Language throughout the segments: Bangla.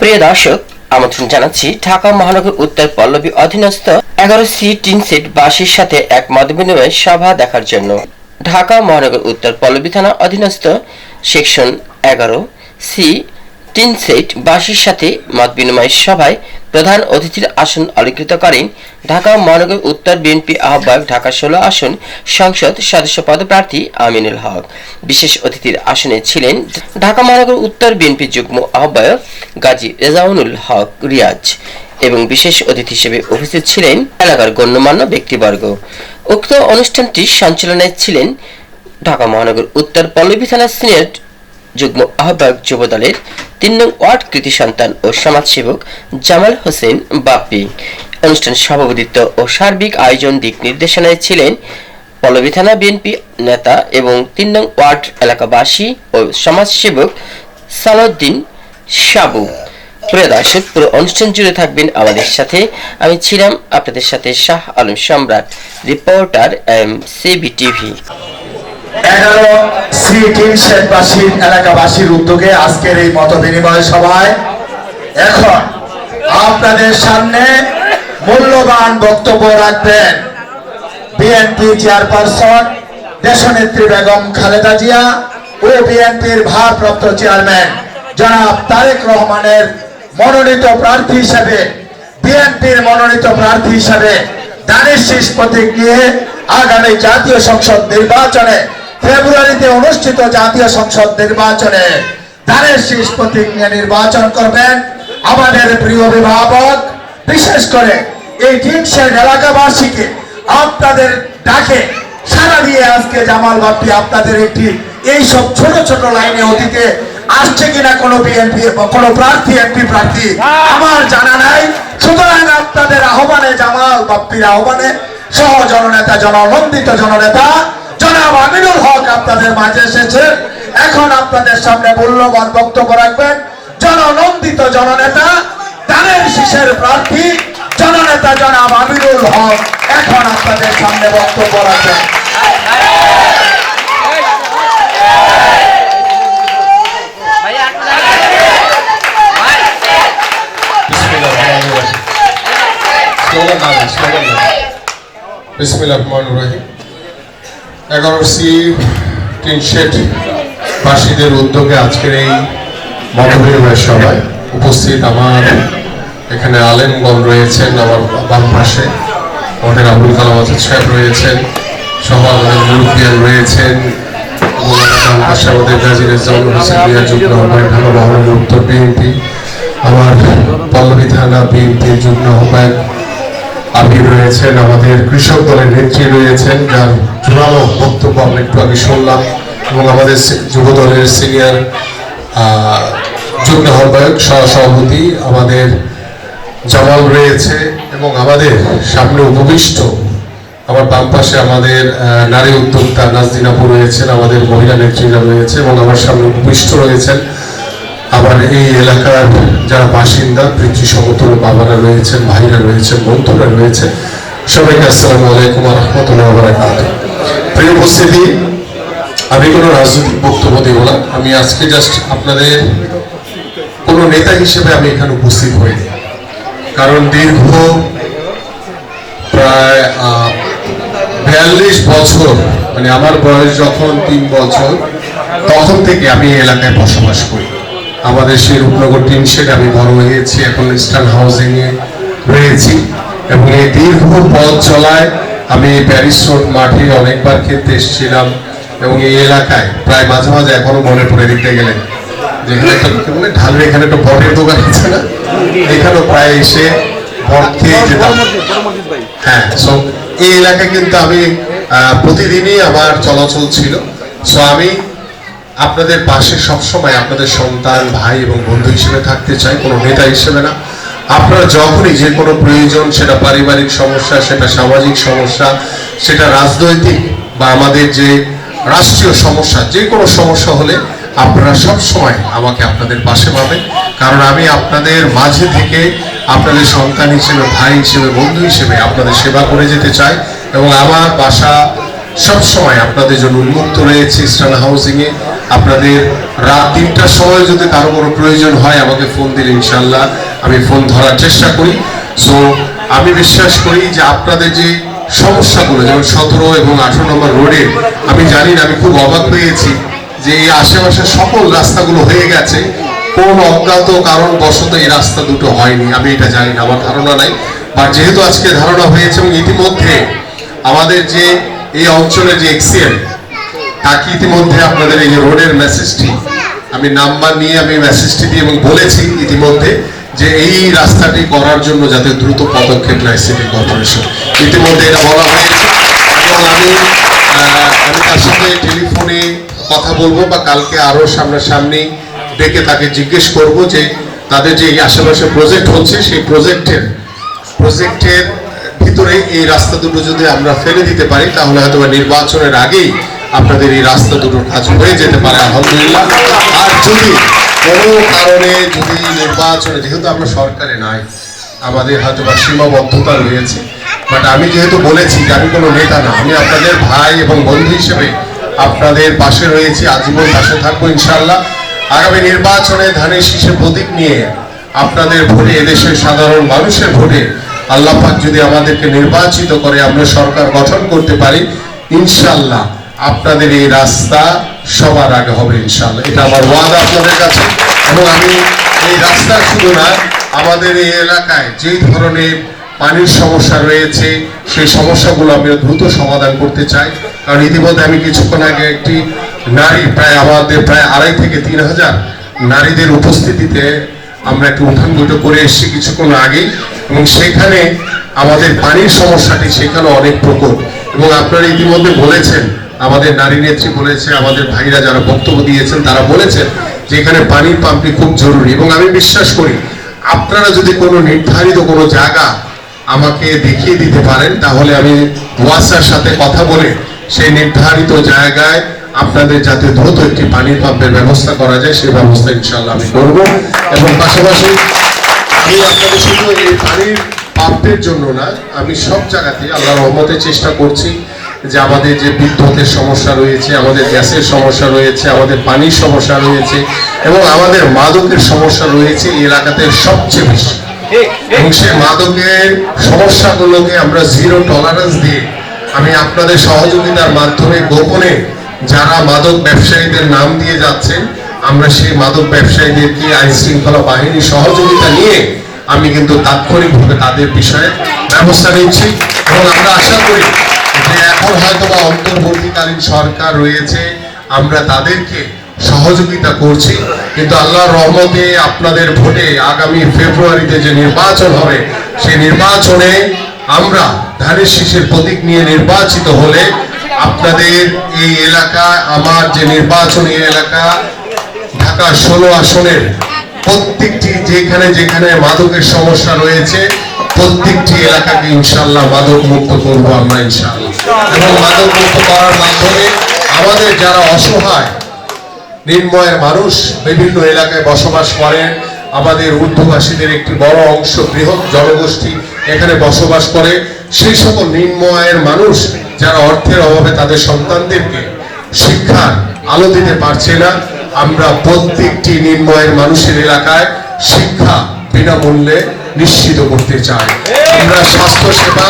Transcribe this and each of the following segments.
প্রিয় দর্শক, আমন্ত্রণ জানাচ্ছি ঢাকা মহানগর উত্তর পল্লবী অধীনস্থ এগারো সি টিন সেট বাসীর সাথে এক মত বিনিময় সভা দেখার জন্য। ঢাকা মহানগর উত্তর পল্লবী থানা অধীনস্থ সেকশন এগারো সি টিন সেট বাসীর সাথে মত বিনিময় সভায় প্রধান অতিথির আসন অলঙ্কৃত করেন ঢাকা মহানগর উত্তর বিএনপি আহ্বায়ক ঢাকা ষোলো আসন সংসদ সদস্য পদপ্রার্থী আমিনুল হক। বিশেষ অতিথির আসনে ছিলেন ঢাকা মহানগর উত্তর বিএনপি যুগ্ম আহ্বায়ক গাজী রেজাউনুল হক রিয়াজ এবং বিশেষ অতিথি হিসেবে উপস্থিত ছিলেন এলাকার গণ্যমান্য ব্যক্তিবর্গ। উক্ত অনুষ্ঠানটি সঞ্চালনায় ছিলেন ঢাকা মহানগর উত্তর পল্লবী থানা সিনিয়র যুগ্ম আহ্বায়ক যুব দলের তিন নং ওয়ার্ড কৃতি সন্তান ও সমাজসেবক জামাল হোসেন বাপ্পি। অনুষ্ঠান সভাপতিত্ব ও সার্বিক আয়োজন দিক নির্দেশনায় ছিলেন পল্লবী থানা বিএনপি নেতা এবং তিন নং ওয়ার্ড এলাকাবাসী ও সমাজসেবক সালাউদ্দিন সাবু। প্রিয় দর্শক, পুরো অনুষ্ঠান জুড়ে থাকবেন আমাদের সাথে। আমি ছিলাম আপনাদের সাথে Shah Alam Samrat, reporter M CB TV. এগারো সি টিন শেখবাসীর এলাকাবাসীর উদ্যোগে আজকের এই মত বিনিময় সভায় এখন আপনাদের সামনে মূল্যবান বক্তব্য রাখবেন। বিএনপি চেয়ারপারসন দেশনেত্রী বেগম খালেদা জিয়া ও বিএনপির ভারপ্রাপ্ত চেয়ারম্যান জনাব তারেক রহমানের মনোনীত প্রার্থী হিসেবে, বিএনপির মনোনীত প্রার্থী হিসেবে দানের শেষ প্রতীক নিয়ে আগামী জাতীয় সংসদ নির্বাচনে ফেব্রুয়ারিতে অনুষ্ঠিত জাতীয় সংসদ নির্বাচনে ধানের শীষ প্রতীক নিয়ে নির্বাচন করবেন আমাদের প্রিয় অভিভাবক। বিশেষ করে এই টিনশেড এলাকাবাসীকে আপনাদের ডাকে সারা দিয়ে আজকে জামাল বাপ্পি আপনাদের একটি এই সব ছোট ছোট লাইনে অতীতে আসছে কিনা কোনো বিএনপি, কোনো প্রার্থী, এমপি প্রার্থী আমার জানা নাই। সুতরাং আপনাদের আহ্বানে জামাল বাপ্পির আহ্বানে সহ জননেতা জননন্দিত জননেতা জনাব আমিনুল হক আপনাদের মাঝে এসেছে। এখন আপনাদের সামনে মূল্যবান বক্তব্য রাখবেন। জননন্দিত জননেতা, দানের শীষের প্রার্থী, জননেতা জনাব আমিনুল হক এখন আপনাদের সামনে বক্তব্য রাখবেন। বিসমিল্লাহ রহমান রহিম। এগারো সি টিন শেড বাসীদের উদ্যোগে আজকের এই মতবিনিময় সভায় উপস্থিত আমার এখানে আলেমগণ রয়েছেন, আমার বাম পাশে। আমাদের আবুল কালাম আজাদ সাহেব রয়েছেন, সহ আমাদের রয়েছেন আমাদের উত্তর আমার পল্লবী থানা বিএনপির যুগ্ম আহ্বায়ক আবির রয়েছেন, আমাদের কৃষক দলের নেত্রী রয়েছেন, যার জোরালো বক্তব্য আমরা একটু আগে শুনলাম, এবং আমাদের যুব দলের সিনিয়র যুগ্ম আহ্বায়ক, সহ, সভাপতি আমাদের জামাল রয়েছে, এবং আমাদের সামনে উপবিষ্ট আমার বাম পাশে আমাদের নারী উদ্যোক্তা নাজদিনাপুর রয়েছেন, আমাদের মহিলা নেত্রীরা রয়েছে, এবং আমার সামনে উপবিষ্ট রয়েছেন আবার এই এলাকার যারা বাসিন্দা পৃথ্বী সমতল বাবারা রয়েছেন, ভাইরা রয়েছেন, বন্ধুরা রয়েছে সবাইকে আসসালামু আলাইকুম রহমতুল্লাহ বারাকাত প্রিয় উপস্থিতি, আমি কোনো রাজনৈতিক বক্তব্য দেব না। আমি আজকে জাস্ট আপনাদের কোনো নেতা হিসেবে আমি এখানে উপস্থিত হইনি। কারণ দীর্ঘ প্রায় বিয়াল্লিশ বছর মানে আমার বয়স যখন তিন বছর, তখন থেকে আমি এই এলাকায় বসবাস করি। আমাদের সেই রূপনগর টিন শেড আমি বড় হয়েছি, এখন ইস্টার্ন হাউজিং এ রয়েছি। এবং এই দীর্ঘ পথ চলায় আমি প্যারিস রোড মাঠে অনেকবার খেতে এসেছিলাম। এবং এই এলাকায় প্রায় মাঝে মাঝে এখনও মনে পড়ে দিতে গেলে। যেখানে একটা বলে, ঢালের এখানে একটা বটের দোকান আছে না? এখানেও প্রায় এসে বট খেয়ে যেতাম। হ্যাঁ সো এই এলাকায় কিন্তু আমি প্রতিদিনই আমার চলাচল ছিল। সো আমি আপনাদের পাশে সবসময় আপনাদের সন্তান, ভাই এবং বন্ধু হিসেবে থাকতে চাই, কোনো নেতা হিসেবে না। আপনারা যখনই যে কোনো প্রয়োজন, সেটা পারিবারিক সমস্যা, সেটা সামাজিক সমস্যা, সেটা রাজনৈতিক বা আমাদের যে রাষ্ট্রীয় সমস্যা, যে কোনো সমস্যা হলে আপনারা সব সময় আমাকে আপনাদের পাশে পাবেন। কারণ আমি আপনাদের মাঝে থেকে আপনাদের সন্তান হিসেবে, ভাই হিসেবে, বন্ধু হিসেবে আপনাদের সেবা করে যেতে চাই এবং আমার বাসা সব সময় আপনাদের জন্য উন্মুক্ত রয়েছে ইস্টার্ন হাউসিং এ আপনাদের রাত তিনটার সময় যদি কারও কোনো প্রয়োজন হয়, আমাকে ফোন দিলে ইনশাল্লাহ আমি ফোন ধরার চেষ্টা করি। সো আমি বিশ্বাস করি যে আপনাদের যে সমস্যাগুলো, যেমন সতেরো এবং আঠারো নম্বর রোডে আমি জানি না, আমি খুব অবাক হয়েছি যে এই আশেপাশে সকল রাস্তাগুলো হয়ে গেছে। কোন অজ্ঞাত কারণ বশত এই রাস্তা দুটো হয়নি, আমি এটা জানি না, আমার ধারণা নাই। বা যেহেতু আজকে ধারণা হয়েছে এবং ইতিমধ্যে আমাদের যে এই অঞ্চলে যে এক্সিএম তাকে ইতিমধ্যে আপনাদের এই যে রোডের মেসেজটি আমি নাম্বার নিয়ে আমি মেসেজটি দিয়ে এবং বলেছি ইতিমধ্যে যে এই রাস্তাটি করার জন্য যাতে দ্রুত পদক্ষেপ নেয় সিটি কর্পোরেশন। ইতিমধ্যে এটা বলা হয়েছে। এবং আমি আমি তার সাথে টেলিফোনে কথা বলব বা কালকে আরও সামনাসামনি ডেকে তাকে জিজ্ঞেস করব যে তাদের যে আশেপাশে প্রজেক্ট হচ্ছে, সেই প্রজেক্টের প্রজেক্টের ভিতরে এই রাস্তা দুটো যদি আমরা ফেলে দিতে পারি, তাহলে হয়তো নির্বাচনের আগেই আপনাদের এই রাস্তা দুটোর কাজ হয়ে যেতে পারে, আলহামদুলিল্লাহ। আর যদি কোনো কারণে যদি নির্বাচনে, যেহেতু আমরা সরকারে নাই, আমাদের হয়তো বা সীমাবদ্ধতা রয়েছে বাট আমি যেহেতু বলেছি যে আমি কোনো নেতা না, আমি আপনাদের ভাই এবং বন্ধু হিসেবে আপনাদের পাশে রয়েছি, আজীবন পাশে থাকব ইনশাল্লাহ আগামী নির্বাচনে ধানের শীষে প্রতীক নিয়ে আপনাদের ভোটে, এদেশের সাধারণ মানুষের ভোটে আল্লাহ যদি আমাদেরকে নির্বাচিত করে, আমরা সরকার গঠন করতে পারি ইনশাল্লাহ আপনাদের এই রাস্তা সবার আগে হবে ইনশাল্লাহ এটা আমার ওয়াদা আপনাদের কাছে। এবং আমি এই রাস্তা শুধু না, আমাদের এই এলাকায় যেই ধরনের পানির সমস্যা রয়েছে, সেই সমস্যাগুলো আমি দ্রুত সমাধান করতে চাই। কারণ ইতিমধ্যে আমি কিছুক্ষণ আগে একটি নারী, প্রায় আমাদের প্রায় আড়াই থেকে তিন হাজার নারীদের উপস্থিতিতে আমরা একটু উঠান বৈঠক করে এসেছি কিছুক্ষণ আগেই। এবং সেখানে আমাদের পানির সমস্যাটি সেখানে অনেক প্রকোপ এবং আপনারা ইতিমধ্যে বলেছেন আমাদের নারী নেত্রী বলেছে, আমাদের ভাইরা যারা বক্তব্য দিয়েছেন, তারা বলেছেন যে এখানে পানির পাম্পটি খুব জরুরি। এবং আমি বিশ্বাস করি, আপনারা যদি কোনো নির্ধারিত কোনো জায়গা আমাকে দেখিয়ে দিতে পারেন, তাহলে আমি ওয়াসার সাথে কথা বলে সেই নির্ধারিত জায়গায় আপনাদের যাতে দ্রুত একটি পানির পাম্পের ব্যবস্থা করা যায়, সেই ব্যবস্থা ইনশাল্লাহ আমি করব। এবং পাশাপাশি আমি আপনাদের শুধু এই পানির পাম্পের জন্য না, আমি সব জায়গাতে আল্লাহ রহমতে চেষ্টা করছি। যে আমাদের যে বিদ্যুতের সমস্যা রয়েছে, আমাদের গ্যাসের সমস্যা রয়েছে, আমাদের পানির সমস্যা রয়েছে এবং আমাদের মাদকের সমস্যা রয়েছে এলাকাতে সবচেয়ে বেশি। এবং সেই মাদকের সমস্যাগুলোকে আমরা জিরো টলারেন্স দিয়ে আমি আপনাদের সহযোগিতার মাধ্যমে গোপনে যারা মাদক ব্যবসায়ীদের নাম দিয়ে যাচ্ছেন, আমরা সেই মাদক ব্যবসায়ীদেরকে আইন শৃঙ্খলা বাহিনী সহযোগিতা নিয়ে আমি কিন্তু তাৎক্ষণিকভাবে তাদের বিষয়ে ব্যবস্থা নিচ্ছি এবং আমরা আশা করি এখন হয়তো বা অন্তর্বর্তীকালীন সরকার রয়েছে, আমরা তাদেরকে সহযোগিতা করছি। কিন্তু আল্লাহর রহমতে আপনাদের ভোটে আগামী ফেব্রুয়ারিতে যে নির্বাচন হবে, সেই নির্বাচনে আমরা ধানের শীষের প্রতীক নিয়ে নির্বাচিত হলে আপনাদের এই এলাকা, আমার যে নির্বাচনী এলাকা ঢাকা ষোলো আসনের প্রত্যেকটি যেখানে যেখানে মাদকের সমস্যা রয়েছে প্রত্যেকটি এলাকাকে ইনশাল্লাহ মাদক মুক্ত করব আমরা ইনশাল্লাহ এবং মাদক মুক্ত করার মাধ্যমে আমাদের যারা অসহায়, নির্ময়ের মানুষ, বিভিন্ন এলাকায় বসবাস করেন, আমাদের উর্দুভাষীদের একটি বড় অংশ বৃহৎ জনগোষ্ঠী এখানে বসবাস করে, সেই সকল নির্ময়ের মানুষ যারা অর্থের অভাবে তাদের সন্তানদেরকে শিক্ষার আলো দিতে পারছে না, আমরা প্রত্যেকটি নির্ময়ের মানুষের এলাকায় শিক্ষা বিনামূল্যে নিশ্চিত করতে চাই। আমরা স্বাস্থ্য সেবা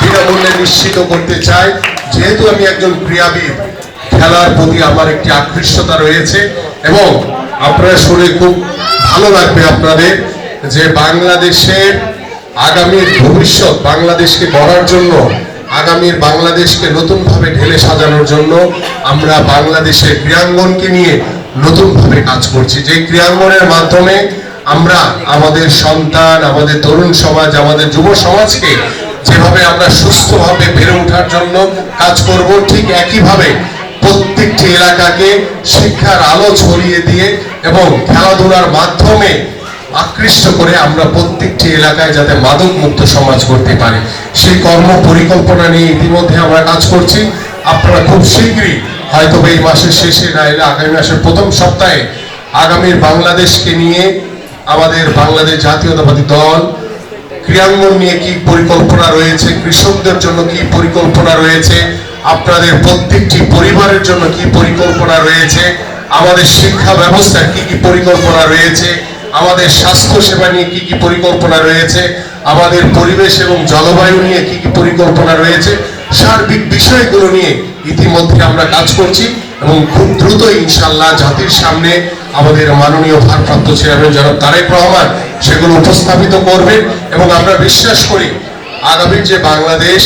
বিনামূল্যে নিশ্চিত করতে চাই। যেহেতু আমি একজন ক্রীড়াবিদ, খেলার প্রতি আমার একটি আকৃষ্টতা রয়েছে এবং আপনারা শুনে খুব ভালো লাগবে আপনাদের যে বাংলাদেশের আগামীর ভবিষ্যৎ, বাংলাদেশকে গড়ার জন্য, আগামীর বাংলাদেশকে নতুনভাবে ঢেলে সাজানোর জন্য আমরা বাংলাদেশের ক্রীড়াঙ্গনকে নিয়ে নতুনভাবে কাজ করছি। যে ক্রীড়াঙ্গনের মাধ্যমে আমরা, আমাদের সন্তান, আমাদের তরুণ সমাজ, আমাদের যুব সমাজকে যেভাবে আমরা সুস্থভাবে বেড়ে ওঠার জন্য কাজ করব, ঠিক একইভাবে প্রত্যেকটি এলাকাকে শিক্ষার আলো ছড়িয়ে দিয়ে এবং খেলাধুলার মাধ্যমে আকৃষ্ট করে আমরা প্রত্যেকটি এলাকায় যাতে মাদক মুক্ত সমাজ করতে পারি। সেই কর্ম পরিকল্পনা নিয়ে ইতিমধ্যে আমরা কাজ করছি। আপনারা খুব শীঘ্রই হয়তো এই মাসের শেষে না এলে আগামী মাসের প্রথম সপ্তাহে আগামীর বাংলাদেশকে নিয়ে আমাদের বাংলাদেশ জাতীয়তাবাদী দল ক্রিয়াঙ্গন নিয়ে কি পরিকল্পনা রয়েছে? কৃষকদের জন্য কি পরিকল্পনা রয়েছে? আপনাদের প্রত্যেকটি পরিবারের জন্য কি পরিকল্পনা রয়েছে? আমাদের শিক্ষা ব্যবস্থার কি কি পরিকল্পনা রয়েছে? আমাদের স্বাস্থ্য সেবা নিয়ে কি কি পরিকল্পনা রয়েছে? আমাদের পরিবেশ এবং জলবায়ু নিয়ে কি কি পরিকল্পনা রয়েছে? সার্বিক বিষয়গুলো নিয়ে ইতিমধ্যে আমরা কাজ করছি। এবং খুব দ্রুত ইনশাল্লাহ জাতির সামনে আমাদের মাননীয় ভারপ্রাপ্ত চেয়ারম্যান জনাব তারেক রহমান সেগুলো উপস্থাপিত করবেন এবং আমরা বিশ্বাস করি আগামীর যে বাংলাদেশ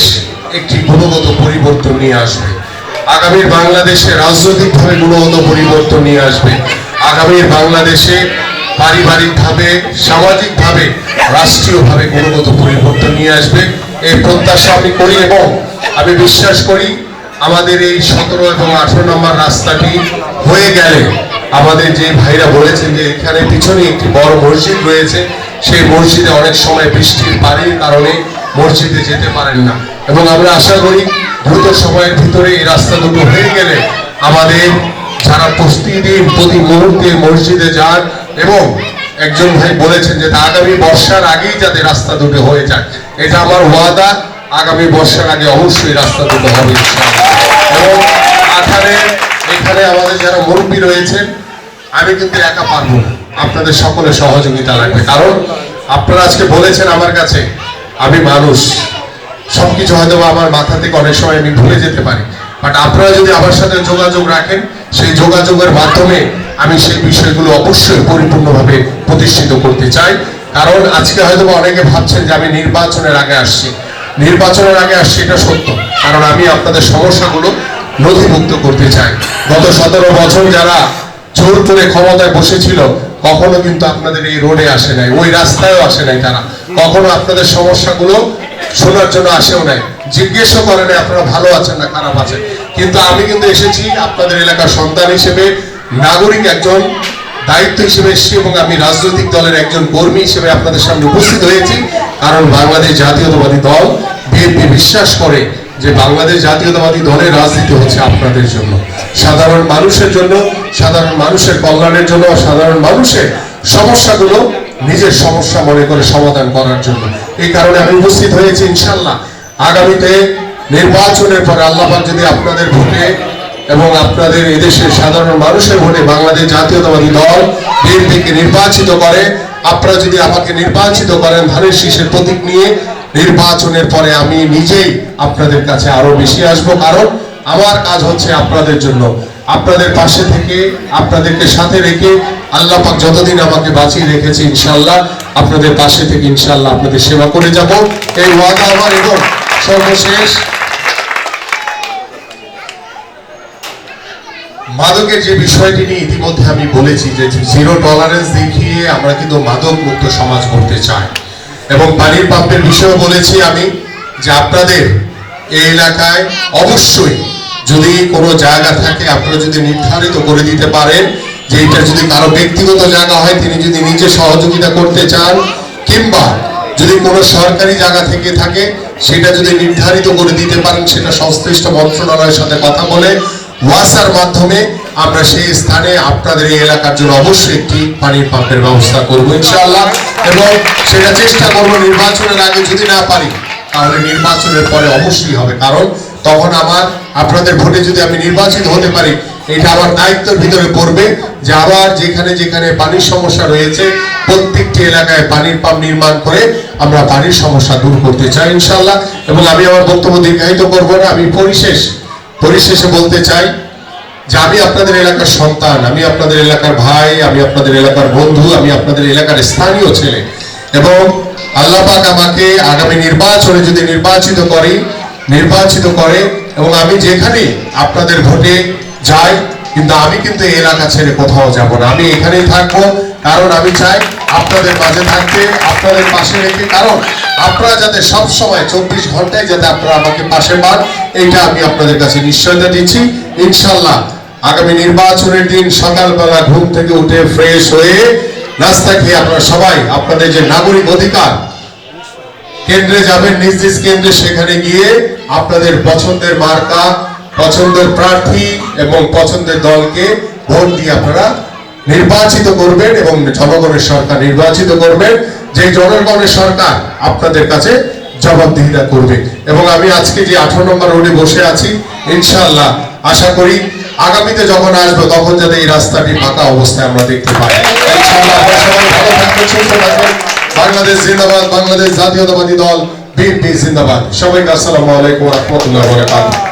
একটি গুণগত পরিবর্তন নিয়ে আসবে। আগামীর বাংলাদেশে রাজনৈতিকভাবে গুণগত পরিবর্তন নিয়ে আসবে। আগামীর বাংলাদেশে পারিবারিকভাবে, সামাজিকভাবে, রাষ্ট্রীয়ভাবে গুণগত পরিবর্তন নিয়ে আসবে। এই প্রত্যাশা আমি করি এবং আমি বিশ্বাস করি আমাদের এই সতেরো এবং আঠেরো নম্বর রাস্তাটি হয়ে গেলে আমাদের যে ভাইরা বলেছেন যে এখানে পিছনে একটি বড় মসজিদ রয়েছে, সেই মসজিদে অনেক সময় বৃষ্টির পানির কারণে মসজিদে যেতে পারেন না। এবং আমরা আশা করি দ্রুত সময়ের ভিতরে এই রাস্তা দুটো হয়ে গেলে আমাদের যারা প্রতিদিন, প্রতি মুহূর্তে মসজিদে যান এবং একজন ভাই বলেছেন যে আগামী বর্ষার আগেই যাতে রাস্তা দুটো হয়ে যায়, এটা আমার ওয়াদা। আগামী বর্ষার আগে অবশ্যই রাস্তা দুটো হবে এবং আঠারে এখানে আমাদের যারা মুরব্বী রয়েছেন, আমি কিন্তু একা পারব না। আপনাদের সকলের সহযোগিতা লাগবে। কারণ আপনারা আজকে বলেছেন আমার কাছে, আমি মানুষ। সবকিছু হয়তো আমার মাথা থেকে অনেক সময় আমি ভুলে যেতে পারি। বাট আপনারা যদি আমার সাথে যোগাযোগ রাখেন, সেই যোগাযোগের মাধ্যমে আমি সেই বিষয়গুলো অবশ্যই পরিপূর্ণভাবে প্রতিষ্ঠিত করতে চাই। কারণ আজকে হয়তো অনেকে ভাবছেন যে আমি নির্বাচনের আগে আসছি। নির্বাচনের আগে আসছি, এটা সত্য। কারণ আমি আপনাদের সমস্যাগুলো নথিভুক্ত করতে চাই। গত সতেরো বছর যারা জোর করে ক্ষমতায় বসেছিল, কখনো কিন্তু আপনাদের এই রোডে আসে নাই, ওই রাস্তায়ও আসে নাই তারা। কখনো আপনাদের সমস্যাগুলো শোনার জন্য আসেও নাই। জিজ্ঞেসও করে নাই, আপনারা ভালো আছেন না, খারাপ আছেন। কিন্তু আমি কিন্তু এসেছি আপনাদের এলাকার সন্তান হিসেবে, নাগরিক একজন দায়িত্ব হিসেবে এসেছি এবং আমি রাজনৈতিক দলের একজন কর্মী হিসেবে আপনাদের সামনে উপস্থিত হয়েছি। কারণ বাংলাদেশ জাতীয়তাবাদী দল, বিএনপি বিশ্বাস করে যে বাংলাদেশ জাতীয়তাবাদী দলের রাজনীতি হচ্ছে আপনাদের জন্য। সাধারণ মানুষের জন্য, সাধারণ মানুষের কল্যাণের জন্য, সাধারণ মানুষের সমস্যাগুলো নিজের সমস্যা মনে করে সমাধান করার জন্য। এই কারণে আমি উপস্থিত হয়েছি ইনশাল্লাহ আগামীতে নির্বাচনের পরে আল্লাপাক যদি আপনাদের ভোটে এবং আপনাদের এদেশের সাধারণ মানুষের ভোটে বাংলাদেশ জাতীয়তাবাদী দল বিএনপিকে নির্বাচিত করে। আপনারা যদি আমাকে নির্বাচিত করেন ধানের শীষের প্রতীক নিয়ে, নির্বাচনের পরে আমি নিজেই আপনাদের কাছে আরও বেশি আসব। কারণ আমার কাজ হচ্ছে আপনাদের জন্য। আপনাদের পাশে থেকে, আপনাদেরকে সাথে রেখে আল্লাহ পাক যতদিন আমাকে বাঁচিয়ে রেখেছে ইনশাল্লাহ আপনাদের পাশে থেকে ইনশাল্লাহ আপনাদের সেবা করে যাব। এই ওয়াদা আমার এবং সর্বশেষ মাদকের যে বিষয়টি নিয়ে ইতিমধ্যে আমি বলেছি যে জিরো টলারেন্স দেখিয়ে আমরা কিন্তু মাদক মুক্ত সমাজ করতে চাই। এবং পানির পাম্পের বিষয়েও বলেছি আমি যে আপনাদের এই এলাকায় অবশ্যই যদি কোনো জায়গা থাকে, আপনারা যদি নির্ধারিত করে দিতে পারেন যে এটা যদি কারও ব্যক্তিগত জায়গা হয়, তিনি যদি নিজে সহযোগিতা করতে চান, কিংবা যদি কোনো সরকারি জায়গা থেকে থাকে, সেটা যদি নির্ধারিত করে দিতে পারেন, সেটা সংশ্লিষ্ট মন্ত্রণালয়ের সাথে কথা বলে ওয়াসার মাধ্যমে আমরা সেই স্থানে আপনাদের এই এলাকার জন্য অবশ্যই একটি পানির পাম্পের ব্যবস্থা করব, ইনশাআল্লাহ। এবং সেটা চেষ্টা করব নির্বাচনের আগে যদি না পারি, তাহলে নির্বাচনের পরে অবশ্যই হবে। কারণ তখন আমার, আপনাদের ভোটে যদি আমি নির্বাচিত হতে পারি, এটা আমার দায়িত্বের ভিতরে পড়বে যে আবার যেখানে যেখানে পানির সমস্যা রয়েছে, প্রত্যেকটি এলাকায় পানির পাম্প নির্মাণ করে আমরা পানির সমস্যা দূর করতে চাই, ইনশাআল্লাহ। এবং আমি আমার বক্তব্য দীর্ঘায়িত করব না, আমি পরিশেষ পরিশেষে বলতে চাই যে আমি আপনাদের এলাকার সন্তান, আমি আপনাদের এলাকার ভাই, আমি আপনাদের এলাকার বন্ধু, আমি আপনাদের এলাকার স্থানীয় ছেলে এবং আল্লাহ পাক আমাকে আগামী নির্বাচনে যদি নির্বাচিত করে নির্বাচিত করে এবং আমি যেখানে আপনাদের ভোটে যাই, কিন্তু আমি কিন্তু এই এলাকা ছেড়ে কোথাও যাব না। আমি এখানেই থাকব, কারণ আমি চাই আপনাদের মাঝে থাকতে, আপনাদের পাশে রেখে, কারণ আপনারা যাতে সব সময় চব্বিশ ঘন্টায় যাতে আপনারা আমাকে পাশে পান, এইটা আমি আপনাদের কাছে নিশ্চয়তা দিচ্ছি। ইনশাল্লাহ আগামী নির্বাচনের দিন সকালবেলা ঘুম থেকে উঠে ফ্রেশ হয়ে নাস্তা খেয়ে আপনারা সবাই আপনাদের যে নাগরিক অধিকার, কেন্দ্রে যাবেন, নিজ নিজ কেন্দ্রে সেখানে গিয়ে আপনাদের পছন্দের মার্কা, পছন্দের প্রার্থী এবং পছন্দের দলকে ভোট দিয়ে আপনারা নির্বাচিত করবেন এবং জনগণের সরকার নির্বাচিত করবেন। যে জনগণের সরকার আপনাদের কাছে জবাবদিহিতা করবে। এবং আমি আজকে যে আঠারো নম্বর রোডে বসে আছি, ইনশাআল্লাহ আশা করি আগামীতে যখন আসবে তখন যাতে এই রাস্তাটি ফাঁকা অবস্থায় আমরা দেখতে পাই। বাংলাদেশ জিন্দাবাদ, বাংলাদেশ জাতীয়তাবাদী দল, বিএনপি জিন্দাবাদ। সবাইকে আসসালামু আলাইকুম রহমতুল্লাহ